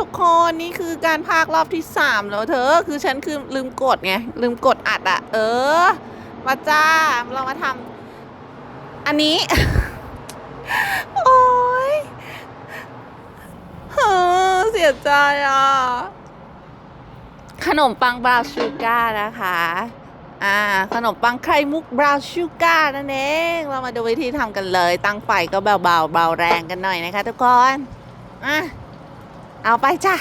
ทุกคนนี่คือการพากรอบที่สามแล้วเธอ คือฉันคือลืมกดไง ลืมกดอัดอะเออ มาจ้า เรามาทำอันนี้ โอ้ยเฮ้อเสียใจอะ ขนมปังบราวชูการ์นะคะ อ่า ขนมปังไข่มุกบราวชูการ์นั่นเอง เรามาดูวิธีทำกันเลย ตั้งไฟก็เบาๆเบาแรงกันหน่อยนะคะทุกคน อะ เอาไปจ้ะ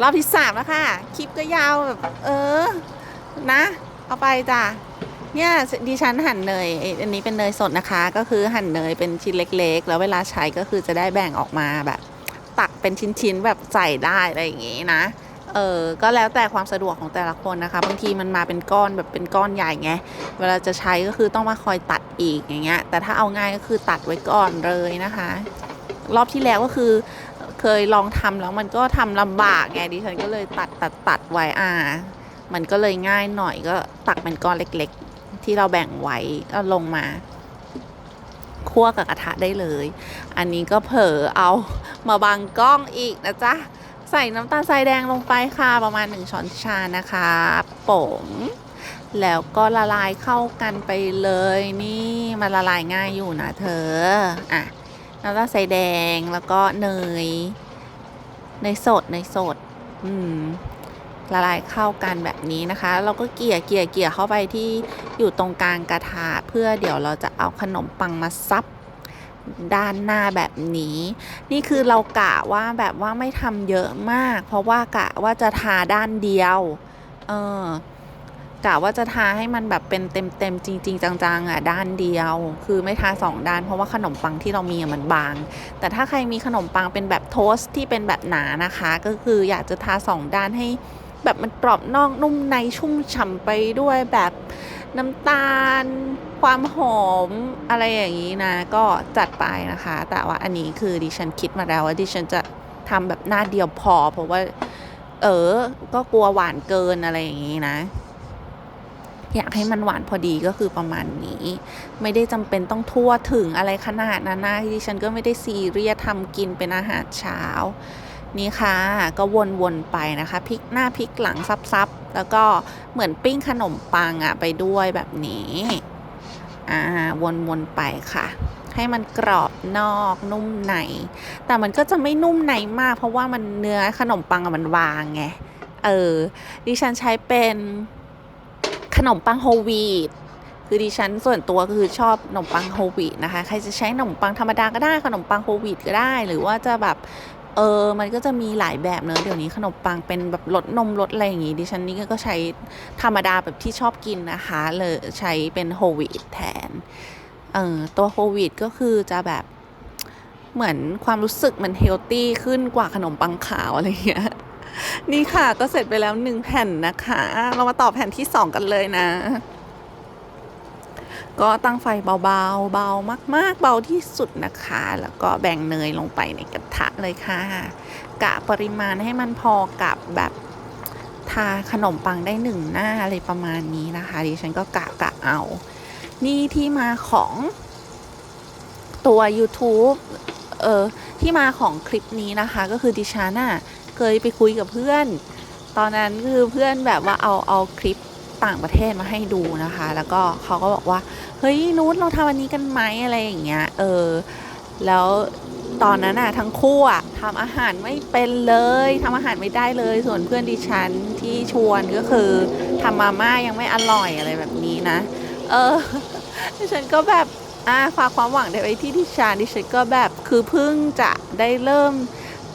รอบที่สามแล้วค่ะ คลิปก็ยาวแบบ เออ นะ เอาไปจ้ะ เนี่ยดิฉันหั่นเนยอ้อันนี้เป็นเนยสดนะคะ ก็คือหั่นเนยเป็นชิ้นเล็ก ๆ แล้วเวลาใช้ก็คือจะได้แบ่งออกมาแบบ ตักเป็นชิ้นๆแบบใส่ได้อะไรอย่างงี้นะ เออ ก็แล้วแต่ความสะดวกของแต่ละคนนะคะ บางทีมันมาเป็นก้อนแบบเป็นก้อนใหญ่ไง เวลาจะใช้ก็คือต้องมาคอยตัดอีกอย่างเงี้ย แต่ถ้าเอาง่ายก็คือตัดไว้ก่อนเลยนะคะ รอบที่แล้วก็คือ เคยลองทำแล้วมันก็ทำลำบากไงดิฉันก็เลยตัดตัดตัดไว้อ่า มันก็เลยง่ายหน่อยก็ตักเป็นก้อนเล็กๆ ที่เราแบ่งไว้ก็ลงมาคั่วกับกระทะได้เลย อันนี้ก็เผลอเอามาบังกล้องอีกนะจ๊ะ ใส่น้ำตาลทรายแดงลงไปค่ะประมาณ 1 ช้อนชานะคะผมแล้วก็ละลายเข้ากันไปเลยนี่มันละลายง่ายอยู่นะเธอ อะ น้ำตาลทรายแดงแล้วก็เนยเนยสดเนยสด อืมละลายเข้ากันแบบนี้นะคะ เราก็เกลี่ยเกลี่ยเกลี่ยเข้าไปที่อยู่ตรงกลางกระทะเพื่อเดี๋ยวเราจะเอาขนมปังมาซับด้านหน้าแบบนี้ นี่คือเรากะว่าแบบว่าไม่ทำเยอะมาก เพราะว่ากะว่าจะทาด้านเดียว เออ กะว่าจะทาให้มันแบบเป็นเต็มเต็มๆจริง ๆ จังๆอะด้านเดียว คือไม่ทาสองด้าน เพราะว่าขนมปังที่เรามีอะมันบาง แต่ถ้าใครมีขนมปังเป็นแบบโทสต์ที่เป็นแบบหนานะคะ ก็คืออยากจะทาสองด้านให้แบบมันกรอบนอกนุ่มในชุ่มฉ่ำไปด้วยแบบน้ำตาล ความหอมอะไรอย่างนี้นะ ก็จัดไปนะคะ แต่ว่าอันนี้คือดิฉันคิดมาแล้วว่าดิฉันจะทำแบบหน้าเดียวพอ เพราะว่า เออ ก็กลัวหวานเกินอะไรอย่างนี้นะ อยากให้มันหวานพอดีก็คือประมาณนี้ ไม่ได้จำเป็นต้องทั่วถึงอะไรขนาดนั้นนะดิฉันก็ไม่ได้ซีเรียสทำกินเป็นอาหารเช้า นี่ค่ะ ก็วนๆไปนะคะพลิกหน้าพลิกหลังซับๆแล้วก็เหมือนปิ้งขนมปังอะไปด้วยแบบนี้อ่าวนๆไปค่ะให้มันกรอบนอกนุ่มใน แต่มันก็จะไม่นุ่มในมาก เพราะว่ามันเนื้อขนมปังอะมันวางไง เออ ดิฉันใช้เป็น ขนมปังโฮวีตคือดิฉันส่วนตัวก็คือชอบขนมปังโฮวีตนะคะ ใครจะใช้ขนมปังธรรมดาก็ได้ขนมปังโฮวีตก็ได้ หรือว่าจะแบบเออ มันก็จะมีหลายแบบเนอะเดี๋ยวนี้ขนมปังเป็นแบบรสนมรสอะไรอย่างงี้ดิฉันนี่ก็ใช้ธรรมดาแบบที่ชอบกินนะคะเลยใช้เป็นโฮวีตแทน เออตัวโฮวีตก็คือจะแบบเหมือนความรู้สึกมันเฮลตี้ขึ้นกว่าขนมปังขาวอะไรอย่างเงี้ย นี่ค่ะก็เสร็จไปแล้วหนึ่งแผ่นนะคะ เรามาต่อแผ่นที่สองกันเลยนะ ก็ตั้งไฟเบาๆ เบามากๆ เบาที่สุดนะคะ แล้วก็แบ่งเนยลงไปในกระทะเลยค่ะ กะปริมาณให้มันพอกับแบบทาขนมปังได้หนึ่งหน้าอะไรประมาณนี้นะคะดิฉันก็กะกะเอา นี่ที่มาของตัว YouTube เออที่มาของคลิปนี้นะคะ ก็คือดิฉันน่ะ เคยไปคุยกับเพื่อน ตอนนั้นคือเพื่อนแบบว่าเอาเอาคลิปต่างประเทศมาให้ดูนะคะ แล้วก็เขาก็บอกว่าเฮ้ยนูตเราทำอันนี้กันไหมอะไรอย่างเงี้ยเออแล้วตอนนั้นน่ะทั้งคู่อะทำอาหารไม่เป็นเลยทำอาหารไม่ได้เลย ส่วนเพื่อนดิฉันที่ชวนก็คือทำมาม่ายังไม่อร่อยอะไรแบบนี้นะ เออดิฉันก็แบบอ่าฝากความหวังไว้ที่ดิฉันดิฉันก็แบบคือเพิ่งจะได้เริ่ม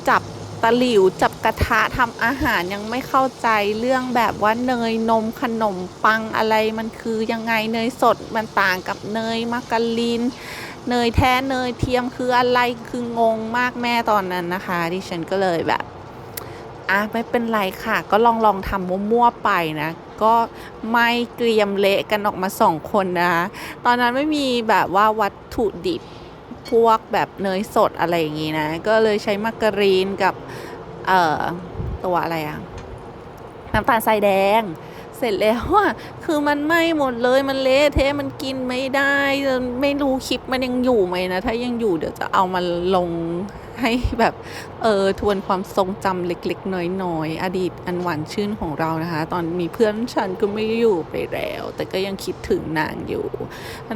จับ ตะหลิวจับกระทะทำอาหารยังไม่เข้าใจเรื่องแบบว่าเนยนมขนมปังอะไรมันคือยังไงเนยสดมันต่างกับเนยมาการีนเนยแท้เนยเทียมคืออะไรคืองงมากแม่ตอนนั้นนะคะ ดิฉันก็เลยแบบอะไม่เป็นไรค่ะ ก็ลองลองทำมั่วๆไปนะ ก็ไม่เกรียมเละกันออกมาสองคนนะคะตอนนั้นไม่มีแบบว่าวัตถุดิบ พวกแบบเนยสดอะไรอย่างงี้นะ ก็เลยใช้มาการีนกับ เอ่อ ตัวอะไรอะน้ำตาลทรายแดง เสร็จแล้วอะคือมันไหม้หมดเลยมันเละเทะมันกินไม่ได้ไม่รู้คลิปมันยังอยู่ไหมนะ ถ้ายังอยู่เดี๋ยวจะเอามาลงให้แบบเออทวนความทรงจำเล็กๆ น้อยๆ อดีตอันหวานชื่นของเรานะคะ ตอนมีเพื่อนฉันก็ไม่อยู่ไปแล้ว แต่ก็ยังคิดถึงนางอยู่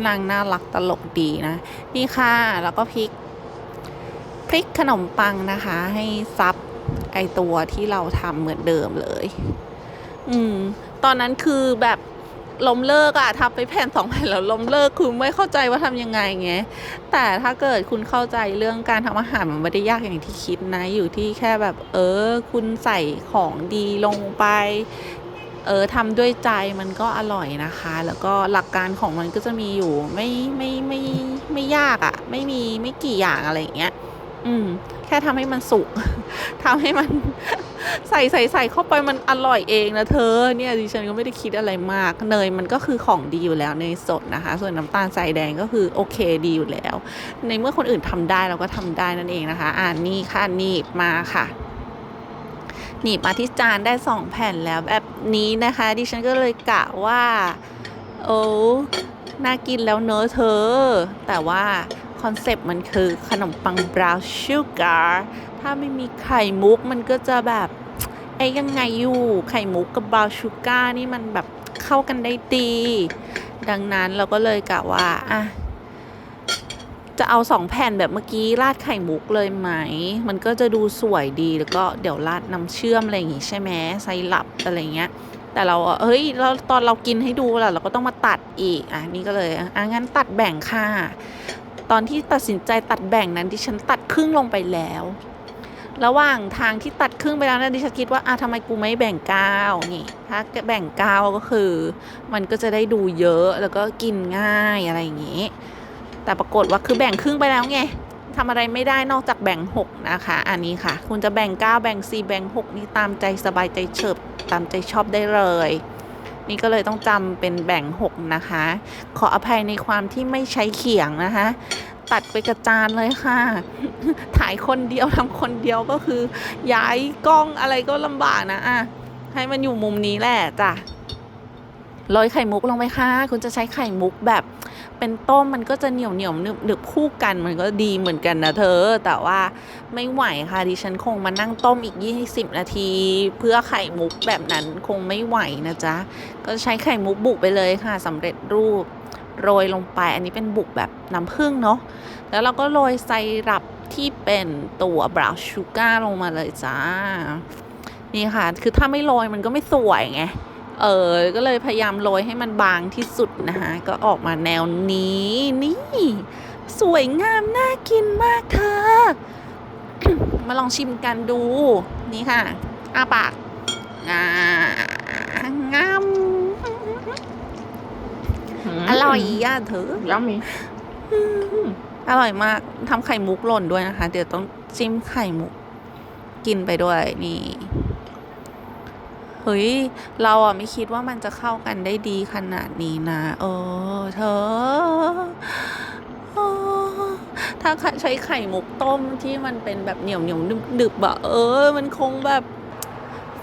นางน่ารักตลกดีนะ นี่ค่ะ แล้วก็พริกพริกขนมปังนะคะ ให้ซับไอตัวที่เราทำเหมือนเดิมเลย อืม ตอนนั้นคือแบบล้มเลิกอะทำไปแผ่นสองแผ่นแล้วล้มเลิกคือไม่เข้าใจว่าทำยังไงไงแต่ถ้าเกิดคุณเข้าใจเรื่องการทำอาหารมันไม่ได้ยากอย่างที่คิดนะ อยู่ที่แค่แบบ เออ คุณใส่ของดีลงไป เออทำด้วยใจมันก็อร่อยนะคะ แล้วก็หลักการของมันก็จะมีอยู่ ไม่ไม่ไม่ไม่ยากอะ่ะไม่มีไม่กี่อย่างอะไรอย่างเงี้ย อืม แค่ทำให้มันสุกทำให้มัน ใส่ใส่ใส่เข้าไปมันอร่อยเองนะเธอเนี่ยดิฉันก็ไม่ได้คิดอะไรมากเนยมันก็คือของดีอยู่แล้วเนยสดนะคะ ส่วนน้ำตาลทรายแดงก็คือโอเคดีอยู่แล้ว ในเมื่อคนอื่นทำได้เราก็ทำได้นั่นเองนะคะ อ่านี่ค่ะนีบมาค่ะหนีบมาที่จานได้สองแผ่นแล้วแบบนี้นะคะ ดิฉันก็เลยกะว่า โอ้น่ากินแล้วเนอะเธอ แต่ว่า คอนเซปต์มันคือขนมปังบราวน์ชูการ์ถ้าไม่มีไข่มุกมันก็จะแบบไอ้ยังไงอยู่ไข่มุกกับบราวน์ชูการ์นี่มันแบบเข้ากันได้ดี ดังนั้นเราก็เลยกะว่าอะจะเอาสองแผ่นแบบเมื่อกี้ราดไข่มุกเลยไหม มันก็จะดูสวยดีแล้วก็เดี๋ยวราดน้ำเชื่อมอะไรอย่างงี้ใช่ไหมไซรัปอะไรเงี้ย แต่เราเฮ้ยเราตอนเรากินให้ดูล่ะเราก็ต้องมาตัดอีก อะนี่ก็เลยอะงั้นตัดแบ่งค่ะ ตอนที่ตัดสินใจตัดแบ่งนั้นดิฉันตัดครึ่งลงไปแล้ว ระหว่างทางที่ตัดครึ่งไปแล้วนะดิฉันคิดว่าอะทำไมกูไม่แบ่งก้าวนี่ ถ้าแบ่งก้าวก็คือ มันก็จะได้ดูเยอะแล้วก็กินง่ายอะไรอย่างงี้ แต่ปรากฏว่าคือแบ่งครึ่งไปแล้วไงทำอะไรไม่ได้นอกจากแบ่ง 6 นะคะ อันนี้ค่ะ คุณจะแบ่ง 9 แบ่ง 4 แบ่ง 6 นี่ตามใจสบายใจเฉิบตามใจชอบได้เลย นี่ก็เลยต้องจำเป็นแบ่ง 6 นะคะ ขออภัยในความที่ไม่ใช้เขียงนะคะ ตัดไปกระจานเลยค่ะ ถ่ายคนเดียวทำคนเดียวก็คือ ย้ายกล้องอะไรก็ลำบากนะอะให้มันอยู่มุมนี้แหละจ้ะโรยไข่มุกลงไปค่ะ คุณจะใช้ไข่มุกแบบ เป็นต้มมันก็จะเหนียวเหนียวหนึบหนึบคู่กันมันก็ดีเหมือนกันนะเธอ แต่ว่าไม่ไหวค่ะดิฉันคงมานั่งต้มอีก 20 นาที เพื่อไข่มุกแบบนั้นคงไม่ไหวนะจ๊ะ ก็ใช้ไข่มุกบุกไปเลยค่ะสำเร็จรูปโรยลงไป อันนี้เป็นบุกแบบน้ำผึ้งเนาะแล้วเราก็โรยไซรัปที่เป็นตัวบราวน์ชูการ์ลงมาเลยจ้า นี่ค่ะ คือถ้าไม่โรยมันก็ไม่สวยไง เออก็เลยพยายามโรยให้มันบางที่สุดนะคะก็ออกมาแนวนี้นี่ สวยงามน่ากินมากเธอ มาลองชิมกันดู นี่ค่ะอ้าปากงางามอร่อยอะเธอยัมมีอร่อยมากทำไข่มุกหล่นด้วยนะคะ เดี๋ยวต้องจิ้มไข่มุก กินไปด้วยนี่ เฮ้ย เราอะไม่คิดว่ามันจะเข้ากันได้ดีขนาดนี้นะ เออ เธอ ถ้าใช้ไข่มุกต้มที่มันเป็นแบบเหนียวเหนียวนึบๆอะเออ มันคงแบบ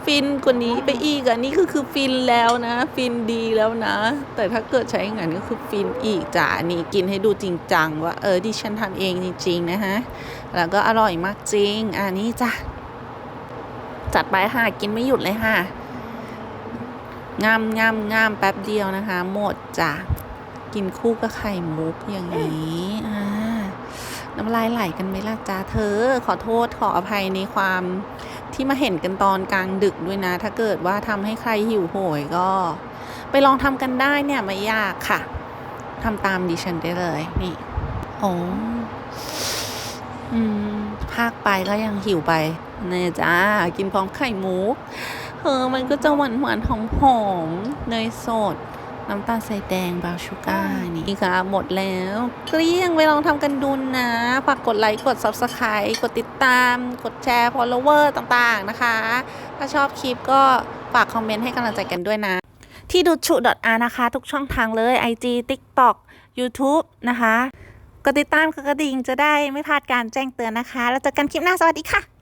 ฟินกว่านี้ไปอีกอะนี่คือคือฟินแล้วนะ ฟินดีแล้วนะ แต่ถ้าเกิดใช้อย่างนั้นก็คือฟินอีกจ้ะนี่กินให้ดูจริงจังว่าเออดิฉันทำเองจริงๆนะฮะ แล้วก็อร่อยมากจริงอันนี้จ้ะจัดไปค่ะกินไม่หยุดเลยค่ะ งามงามงามแป๊บเดียวนะคะ หมดจ้ะกินคู่กับไข่มุกอย่างนี้น้ำลายไหลกันไหมล่ะจ้าเธอ ขอโทษขออภัยในความที่มาเห็นกันตอนกลางดึกด้วยนะ ถ้าเกิดว่าทำให้ใครหิวโหยก็ ไปลองทำกันได้เนี่ยไม่ยากค่ะทำตามดิฉันได้เลยนี่โอ้อืมภาคไปก็ยังหิวไปเนี่ยจ้ากินพร้อมไข่มุก เออ มันก็จะหวานหวานๆหอมหอมๆเนยสด น้ำตาลใส่แดงบราวน์ชูการ์นี่ค่ะ หมดแล้ว เกลี้ยงไปลองทำกันดูนะ ฝากกดไลค์ กด Subscribe กดติดตาม กดแชร์ follower ต่างๆนะคะ ถ้าชอบคลิปก็ฝากคอมเมนต์ให้กำลังใจกันด้วยนะ ที่ดูชุ .r นะคะ ทุกช่องทางเลย IG TikTok YouTube นะคะกดติดตามกดกระดิ่งจะได้ไม่พลาดการแจ้งเตือนนะคะ แล้วเจอกันคลิปหน้าสวัสดีค่ะ